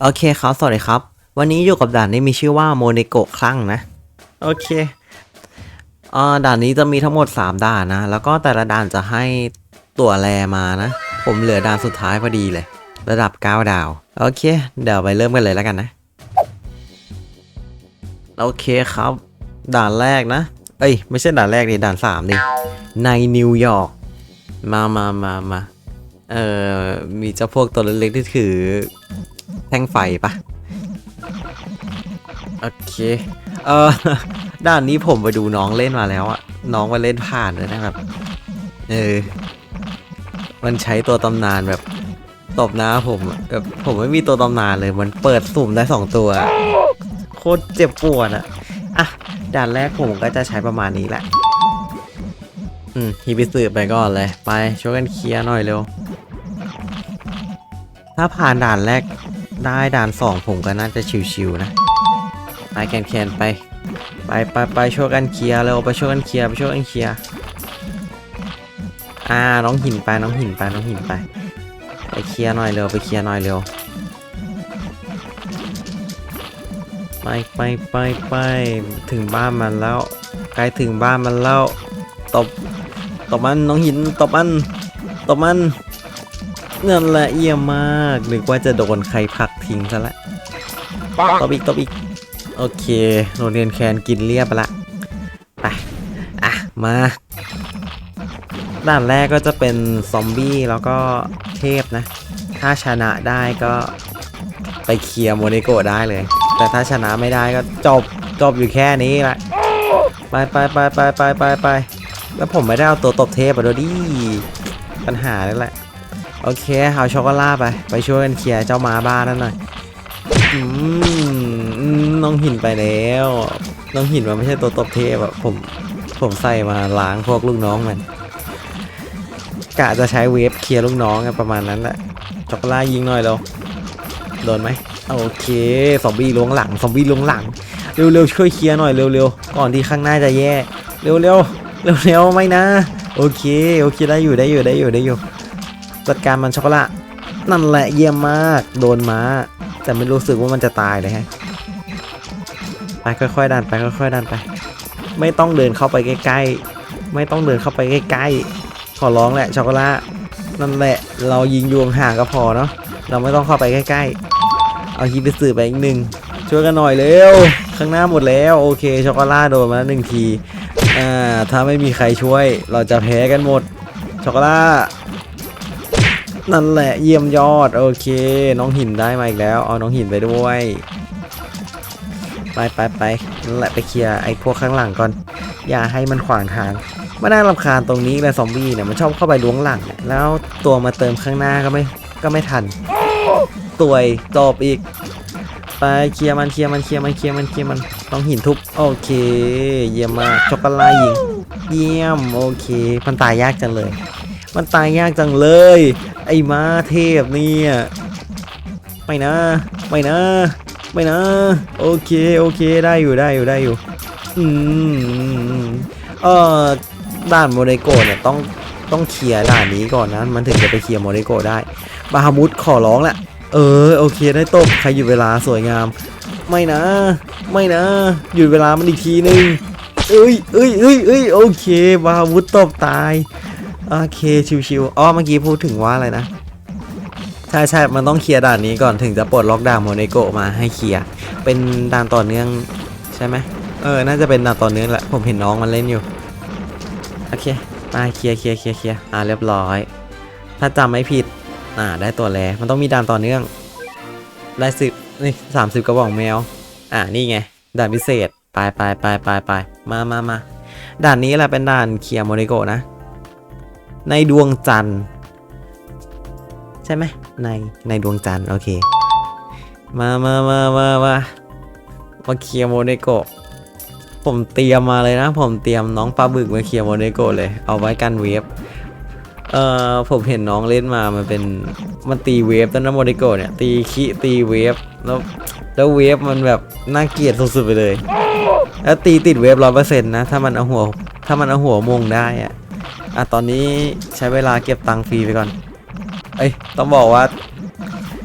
โอเคครับ สวัสดีครับ วันนี้อยู่กับด่านที่มีชื่อว่าโมเนโกะคลั่งนะ โอเคอ่าด่านนี้จะมีทั้งหมด 3 ด่านนะ แล้วก็แต่ละด่านจะให้ตัวแรมานะ ผมเหลือด่านสุดท้ายพอดีเลย ระดับ 9 ดาว โอเค เดี๋ยวไปเริ่มกันเลยแล้วกันนะ โอเคครับ ด่านแรกนะ เอ้ย ไม่ใช่ด่านแรกดิด่าน3ดิ ในนิวยอร์ก มามามามาเอ่อ มีเจ้าพวกตัวเล็กๆที่ถือ แท่งไฟปะโอเค เออด้านนี้ผมไปดูน้องเล่นมาแล้วอะน้องมาเล่นผ่านเลยนะครับ เออ มันใช้ตัวตำนานแบบตบหน้าผมแบบผมไม่มีตัวตำนานเลย มันเปิดสุ่มได้สองตัว โคตรเจ็บปวดอะอะ ด่านแรกผมก็จะใช้ประมาณนี้แหละ อืมฮีบิสืบไปก่อนเลย ไปช่วยกันเคลียร์หน่อยเร็ว ถ้าผ่านด่านแรก ได้ด่านสองผมก็น่าจะชิวๆนะไปแคนแคนๆไปไปไปไปช่วยกันเคลียร์เร็วไปช่วยกันเคลียร์ไปช่วยกันเคลียร์อ่าน้องหินไปน้องหินไปน้องหินไปไปเคลียร์หน่อยเร็วไปเคลียร์หน่อยเร็วไปไปไปไปถึงบ้านมันแล้วใกล้ถึงบ้านมันแล้วตบตบมันน้องหินตบมันตบมัน นั่นแหละเยี่ยมมากนึกว่าจะโดนใครผลักทิ้งซะละตบอีกตบอีก โอเค โรงเรียนแคนกินเรียบไปละไปอะ มา ด่านแรกก็จะเป็นซอมบี้แล้วก็เทพนะ ถ้าชนะได้ก็ไปเคลียร์โมเนโกะได้เลย แต่ถ้าชนะไม่ได้ก็จบ จบอยู่แค่นี้แหละ ไปไปไปไปไปไปไปแล้วผมไม่ได้เอาตัวตบเทพมาด้วยดิปัญหานั่นแหละ โอเคเอาช็อกโกแลตไป ไปช่วยกันเคลียร์เจ้าหมาบ้านั่นหน่อยอืมน้องหินไปแล้ว น้องหินมันไม่ใช่ตัวตบเทพอะผมผมใส่มาล้างพวกลูกน้องมันกะจะใช้เวฟเคลียร์ลูกน้องประมาณนั้นแหละช็อกโกแลตยิงหน่อยเราโดนไหมโอเคซอมบี้ล้วงหลังซอมบี้ล้วงหลังเร็วๆช่วยเคลียร์หน่อยเร็วๆก่อนที่ข้างหน้าจะแย่เร็วๆเร็วๆไม่นะ โอเคโอเคได้อยู่ได้อยู่ได้อยู่ได้อยู่ จัดการมันช็อกโกแลตนั่นแหละเยี่ยมมาก โดนม้า แต่ไม่รู้สึกว่ามันจะตายเลยฮะไปค่อยๆดันไปค่อยๆดันไป ไม่ต้องเดินเข้าไปใกล้ๆ ไม่ต้องเดินเข้าไปใกล้ๆ ขอร้องแหละช็อกโกแลตนั่นแหละ เรายิงยวงห่างก็พอเนาะ เราไม่ต้องเข้าไปใกล้ๆ เอาฮีไปสื่อไปอีกหนึ่งช่วยกันหน่อยเร็ว ข้างหน้าหมดแล้วโอเคช็อกโกแลตโดนมาหนึ่งที อ่าถ้าไม่มีใครช่วย เราจะแพ้กันหมดช็อกโกแลต นั่นแหละเยี่ยมยอด โอเค น้องหินได้มาอีกแล้ว เอาน้องหินไปด้วย ไปไปไปนั่นแหละไปเคลียร์ไอ้พวกข้างหลังก่อน อย่าให้มันขวางทางมาน่ารำคาญตรงนี้เลยซอมบี้เนี่ยมันชอบเข้าไปล้วงหลัง แล้วตัวมาเติมข้างหน้าก็ไม่ก็ไม่ทันตัวยจบอีก ไปเคลียร์มันเคลียร์มันเคลียร์มันเคลียร์มันเคลียร์มันต้องหินทุบโอเค เยี่ยมมากช็อกโกแลตยิง เยี่ยมโอเค มันตายยากจังเลย มันตายยากจังเลย ไอ้ม้าเทพเนี่ยไม่นะ ไม่นะ ไม่นะ โอเค โอเค ได้อยู่ ได้อยู่ ได้อยู่ อืม เออด่านโมเดโกเนี่ยต้อง ต้องเคลียร์ด่านนี้ก่อนนะ มันถึงจะไปเคลียร์โมเดโกได้ บาฮามุดขอร้องแหละ เออ โอเค ได้ตบใครหยุดเวลาสวยงาม ไม่นะ ไม่นะ หยุดเวลามันอีกทีนึงเอ้ยเอ้ยเอ้ยเอ้ยโอเค บาฮามุดตบตาย โอเคชิวๆอ๋อเมื่อกี้พูดถึงว่าอะไรนะ ใช่ใช่มันต้องเคลียร์ด่านนี้ก่อนถึงจะปลดล็อกด่านโมเนโกมาให้เคลียร์เป็นด่านต่อเนื่องใช่ไหมเออ น่าจะเป็นด่านต่อเนื่องแหละผมเห็นน้องมันเล่นอยู่ โอเค มาเคลียร์เคลียร์เคลียร์เคลียร์อ่าเรียบร้อย ถ้าจำไม่ผิด อ่า ได้ตัวแล้วมันต้องมีด่านต่อเนื่อง ได้สิบนี่สามสิบกระบอกแมว อ่านี่ไงด่านพิเศษไปไปไปไปไปมามามาด่านนี้แหละเป็นด่านเคลียร์โมเนโกนะ ในดวงจันทร์ ใช่ไหมในในดวงจันทร์โอเค มามามามามามาเคลียร์โมเนโกผมเตรียมมาเลยนะ ผมเตรียมน้องปลาบึกมาเคลียร์โมเนโกเลย เอาไว้กันเวฟเอ่อผมเห็นน้องเล่นมา มันเป็น มันตีเวฟตอนนั้นโมเนโกเนี่ย ตีคิตีเวฟ แล้วแล้วเวฟมันแบบน่าเกลียดสุดๆไปเลย แล้วตีติดเวฟร้อยเปอร์เซ็นต์นะ ถ้ามันเอาหัว ถ้ามันเอาหัวมงได้อะ อะตอนนี้ใช้เวลาเก็บตังค์ฟรีไปก่อน เอ้ยต้องบอกว่า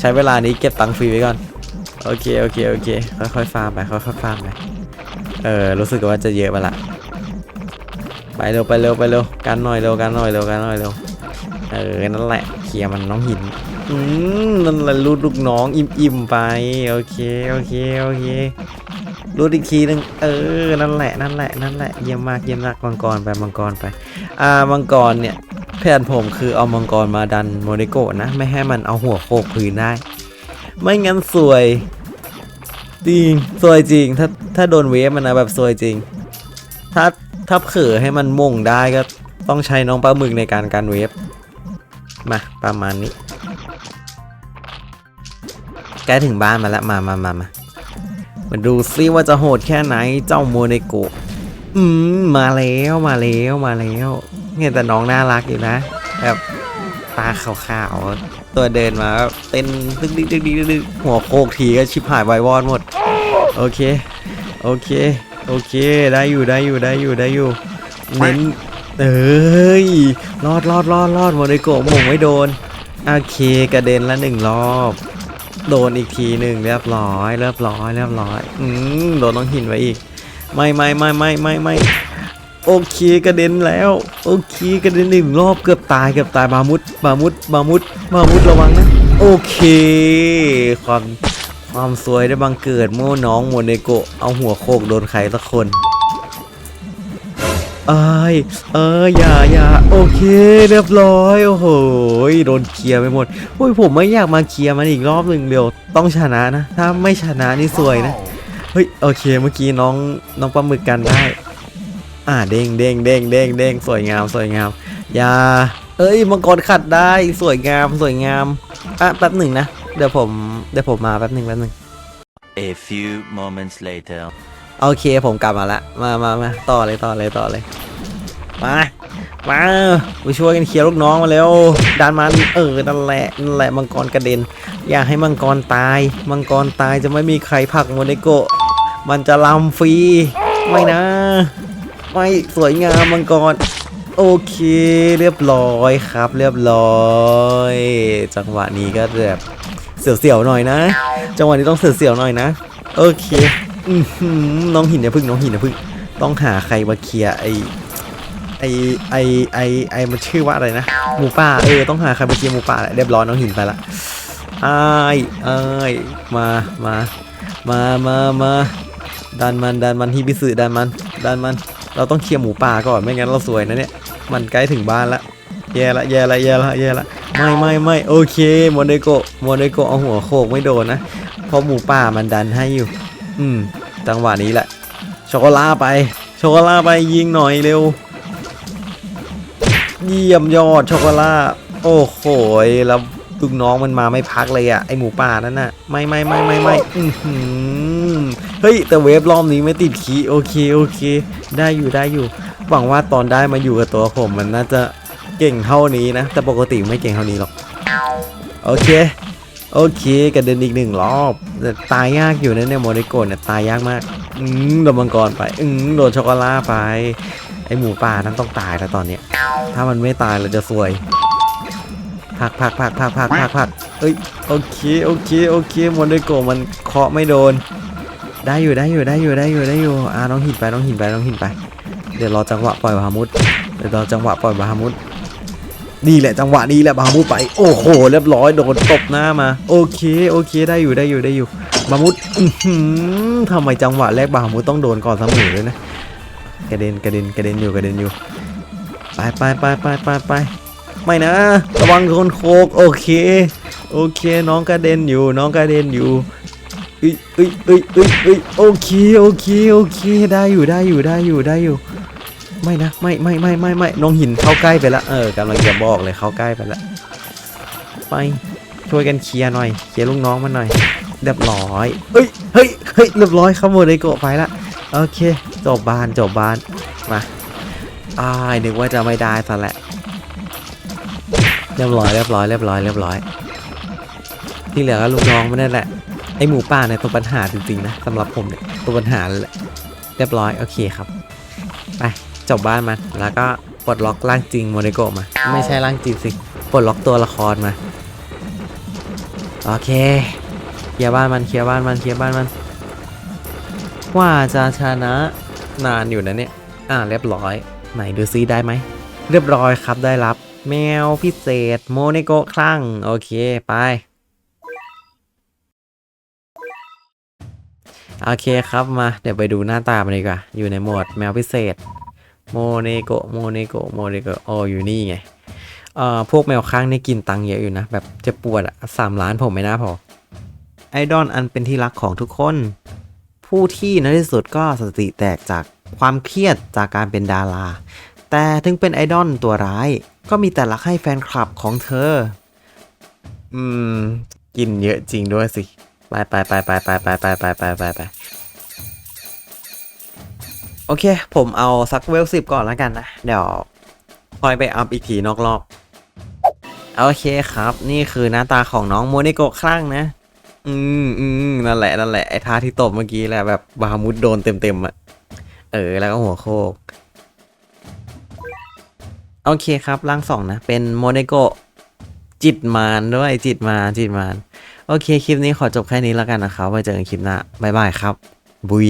ใช้เวลานี้เก็บตังค์ฟรีไปก่อน โอเคโอเคโอเคค่อยๆฟาร์มไปค่อยๆฟาร์มไปเออรู้สึกว่าจะเยอะไปละไปเร็วไปเร็วไปเร็วกันหน่อยเร็วกันหน่อยเร็วกันหน่อยเร็วเออนั่นแหละเคลียร์มันน้องหินอืมนั่นแหละรูดลูกน้องอิ่มๆไปโอเคโอเคโอเค รูดอีกทีหนึงเออ นั่นแหละ นั่นแหละ นั่นแหละ เยี่ยมมาก เยี่ยมมากมังกรไป มังกรไป อ่า มังกรเนี่ย แผนผมคือเอามังกรมาดันโมเดโกนะ ไม่ให้มันเอาหัวโขกพื้นได้ ไม่งั้นสวย จริง สวยจริง ถ้า ถ้าโดนเวฟมันนะแบบสวยจริง ถ้า ถ้าเผลอให้มันมุ่งได้ก็ต้องใช้น้องปลาหมึกในการการเวฟ มา ประมาณนี้ ใกล้ถึงบ้านมาแล้ว มามามามา มาดูซิว่าจะโหดแค่ไหนเจ้าโมเนโกะอืมมาแล้วมาแล้วมาแล้วเนี่ยแต่น้องน่ารักอยู่นะ แบบตาขาวๆ ตัวเดินมาเต้นดึกดิกดึกดิกดึกหัวโคกทีก็ชิบหายไววอดหมด โอเค โอเค โอเคได้อยู่ได้อยู่ได้อยู่ได้อยู่เน้นเอ้ยรอดรอดรอดรอดโมเดโกะหม่งไม่โดน โอเคกระเด็นละหนึ่งรอบ โดนอีกทีหนึ่งเรียบร้อย เรียบร้อย เรียบร้อยอืมโดนน้องหินไว้อีก ไม่ไม่ไม่ไม่ไม่ไม่โอเคกระเด็นแล้ว โอเคกระเด็นหนึ่งรอบเกือบตายเกือบตายบามุดบามุดบามุดบามุดระวังนะโอเค ความความสวยได้บังเกิดเมื่อน้องโมเนโกะเอาหัวโขกโดนใครสักคน เอ้ยเอ้ยอย่าอย่าโอเคเรียบร้อยโอ้โหโดนเคลียร์ไปหมดโอ้ยผมไม่อยากมาเคลียร์มันอีกรอบหนึ่งเดียวต้องชนะนะ ถ้าไม่ชนะนี่สวยนะเฮ้ยโอเคเมื่อกี้น้องน้องปลาหมึกกันได้อ่าเด้งเด้งเด้งเด้งเด้งสวยงามสวยงามอย่าเอ้ยมังกรขัดได้สวยงามสวยงามอะแป๊บหนึ่งนะเดี๋ยวผมเดี๋ยวผมมาแป๊บหนึ่งแป๊บหนึ่ง A few moments later. โอเคผมกลับมาละมามามาต่อเลยต่อเลยต่อเลยมามาไปช่วยกันเคลียร์ลูกน้องมาแล้วดันมันเออนั่นแหละนั่นแหละมังกรกระเด็น อย่าให้มังกรตาย มังกรตายจะไม่มีใครผักโมเดโกะมันจะลำฟรีไม่นะ ไม่สวยงามมังกรโอเคเรียบร้อยครับ เรียบร้อย จังหวะนี้ก็แบบเสียวๆหน่อยนะ จังหวะนี้ต้องเสียวๆหน่อยนะ โอเค น้องหินอย่าพึ่งน้องหินอย่าพึ่งต้องหาใครมาเคลียร์ไอไอไอไอไอมันชื่อว่าอะไรนะหมูป่าเออต้องหาใครมาเคลียร์หมูป่าแหละเรียบร้อยน้องหินไปละไอ้ายอ้ายมามามามามาดันมันดันมันฮิบิสึดันมันดันมันเราต้องเคลียร์หมูป่าก่อนไม่งั้นเราสวยนะเนี่ยมันใกล้ถึงบ้านละแย่ละแย่ละแย่ละแย่ละไม่ไม่ไม่โอเคโมเดโกโมเดโกเอาหัวโขกไม่โดนนะเพราะหมูป่ามันดันให้อยู่ อืมจังหวะนี้แหละโชโกล่าไปโชโกล่าไปยิงหน่อยเร็ว เยี่ยมยอดโชโกล่าโอ้โหแล้วลูกน้องมันมาไม่พักเลยอะไอหมูป่านั่นน่ะไม่ไม่ไม่ไม่ไม่เฮ้ยแต่เวฟรอบนี้ไม่ติดขีโอเคโอเค ได้อยู่ได้อยู่หวังว่าตอนได้มาอยู่กับตัวผมมันน่าจะเก่งเท่านี้นะ แต่ปกติไม่เก่งเท่านี้หรอก โอเค โอเคกระเด็นอีกหนึ่งรอบแต่ตายยากอยู่นะเนี่ยโมเดโกะเนี่ยตายยากมากอืมโดนมังกรไปอืมโดนช็อกโกแลตไปไอหมูป่านั้นต้องตายแล้วตอนเนี้ยถ้ามันไม่ตายเราจะซวยพักพักพักพักพักพักพักเอ้ยโอเคโอเคโอเคโมเดโกะมันเคาะไม่โดน ได้อยู่ได้อยู่ได้อยู่ได้อยู่ได้อยู่อ่าน้องหินไปน้องหินไปน้องหินไป เดี๋ยวรอจังหวะปล่อยบาฮามุดเดี๋ยวรอจังหวะปล่อยบาฮามุด นี่แหละจังหวะนี้แหละบามุดไป โอ้โห เรียบร้อยโดนตบหน้ามา โอเค โอเค ได้อยู่ได้อยู่ได้อยู่ บามุดอื้อหือทำไมจังหวะแรกบามุดต้องโดนก่อนเสมอเลยนะ กระเด็นกระเด็นกระเด็นอยู่กระเด็นอยู่ ไปไปไปไปไปไปไม่นะ ระวังคนโคก โอเค โอเค น้องกระเด็นอยู่ น้องกระเด็นอยู่อ้ยเอ้ยเอ้ยเอ้ยเอ้ยโอเค โอเค โอเค ได้อยู่ได้อยู่ได้อยู่ได้อยู่ ไม่นะไม่ไม่ไม่ไม่ไม่น้องหินเข้าใกล้ไปละเออกำลังจะบอกเลยเข้าใกล้ไปละไปช่วยกันเคลียร์หน่อยเคลียร์ลูกน้องมันหน่อยเรียบร้อยเฮ้ยเฮ้ยเฮ้ยเรียบร้อยขโมยไดโกะไปละโอเคจบบ้านจบบ้านมาอ้ายนึกว่าจะไม่ได้ซะแหละเรียบร้อยเรียบร้อยเรียบร้อยเรียบร้อย ที่เหลือก็ลูกน้องมันนั่นแหละไอหมูป่าเนี่ยตัวปัญหาจริงๆนะสำหรับผมเนี่ยตัวปัญหาเลยเรียบร้อยโอเคครับไป จบบ้านมันแล้วก็ปลดล็อกร่างจริงโมเดโกมา ไม่ใช่ร่างจริงสิปลดล็อกตัวละครมา โอเคเคลียร์บ้านมันเคลียร์บ้านมันเคลียร์บ้านมัน ว่าจะชนะนานอยู่นะเนี่ย อ่าเรียบร้อย ไหนดูซิได้ไหม เรียบร้อยครับได้รับ แมวพิเศษโมเนโกคลั่ง โอเคไปโอเคครับมา เดี๋ยวไปดูหน้าตามันดีกว่า อยู่ในโหมดแมวพิเศษ โมเนโกโมเนโกโมเนโกะโออยู่นี่ไงเอ่อพวกแมวข้างนี่กินตังเยอะอยู่นะ แบบจะปวดอะสามล้านผมไม่น่าพอ ไอดอลอันเป็นที่รักของทุกคน ผู้ที่ในที่สุดก็สติแตกจากความเครียดจากการเป็นดารา แต่ถึงเป็นไอดอลตัวร้าย ก็มีแต่รักให้แฟนคลับของเธอ อืม กินเยอะจริงด้วยสิ ไปไปไปไปไปไปไปไปไปไป โอเค ผมเอาสักเวลสิบก่อนแล้วกันนะ เดี๋ยวคอยไปอัพอีกทีนอกรอบ โอเคครับ นี่คือหน้าตาของน้องโมเนโกะคลั่งนะ อืมอืมนั่นแหละนั่นแหละไอ้ท่าที่ตบเมื่อกี้แหละแบบบาฮามุดโดนเต็มเต็มๆอะเออ แล้วก็หัวโคก โอเคครับร่างสองนะ เป็นโมเนโกะจิตมารด้วยจิตมารจิตมารโอเค คลิปนี้ขอจบแค่นี้แล้วกันนะครับไว้เจอกันคลิปหน้าบ๊ายบายครับ บุย